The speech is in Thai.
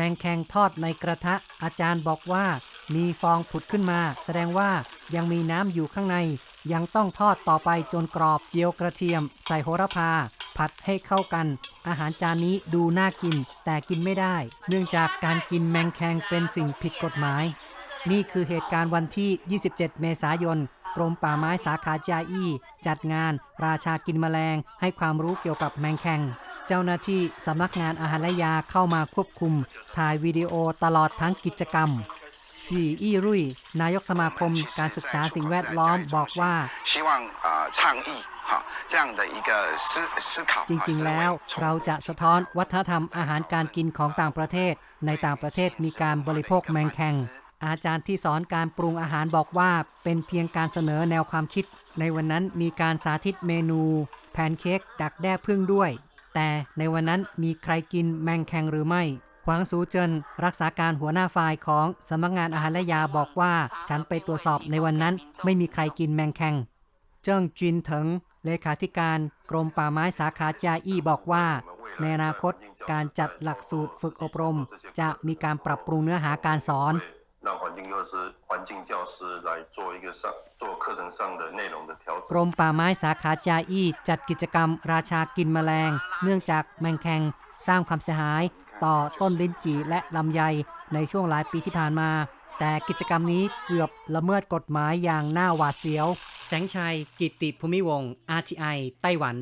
แมงแคงทอดในกระทะ อาจารย์บอกว่า มีฟองผุดขึ้นมา แสดงว่ายังมีน้ำอยู่ข้างใน ยังต้องทอดต่อไปจนกรอบเจียวกระเทียม ใส่โหระพา ผัดให้เข้ากัน อาหารจานนี้ดูน่ากิน แต่กินไม่ได้ เนื่องจากการกินแมงแคงเป็นสิ่งผิดกฎหมาย นี่คือเหตุการณ์วันที่ 27 เมษายนกรมป่าไม้สาขาจาอี้จัดงาน ราชากินแมลง ให้ความรู้เกี่ยวกับแมงแคง เจ้าหน้าที่สำนักงานอาหารและยาเข้ามาควบคุม ถ่ายวิดีโอตลอดทั้งกิจกรรมชีอี้รุ่ยนายกสมาคมการศึกษาสิ่งแวดล้อมบอกว่าจริงๆ แล้วเราจะสะท้อนวัฒนธรรมอาหารการกินของต่างประเทศ ในต่างประเทศมีการบริโภคแมงแคงอาจารย์ที่สอนการปรุงอาหารบอกว่า เป็นเพียงการเสนอแนวความคิด ในวันนั้นมีการสาธิตเมนู แพนเค้กดักแด้พึ่งด้วย แต่ในวันนั้นมีใครกินแมงแคงหรือไม่หวังซูเจินรักษาการหัวหน้าฝ่ายของสำนักงานอาหารและยาบอกว่า ฉันไปตรวจสอบในวันนั้นไม่มีใครกินแมงแคง เจิ้งจินเถิงเลขาธิการกรมป่าไม้สาขาจาอี้บอกว่า ในอนาคตการจัดหลักสูตรฝึกอบรม จะมีการปรับปรุงเนื้อหาการสอน 让环境教师、环境教师来做一个上做课程上的内容的调 ก 整 ร。มป่าไม้สาขาจาอี้ จัดกิจกรรมราชากินแมลง เนื่องจากแมงแคงสร้างความเสียหาย ต่อต้นลิ้นจี่และลำไยในช่วงหลายปีที่ผ่านมา แต่กิจกรรมนี้เกือบละเมิดกฎหมายอย่างน่าหวาดเสียว แสงชัย กิตติภูมิวงศ์ RTI ไต้หวัน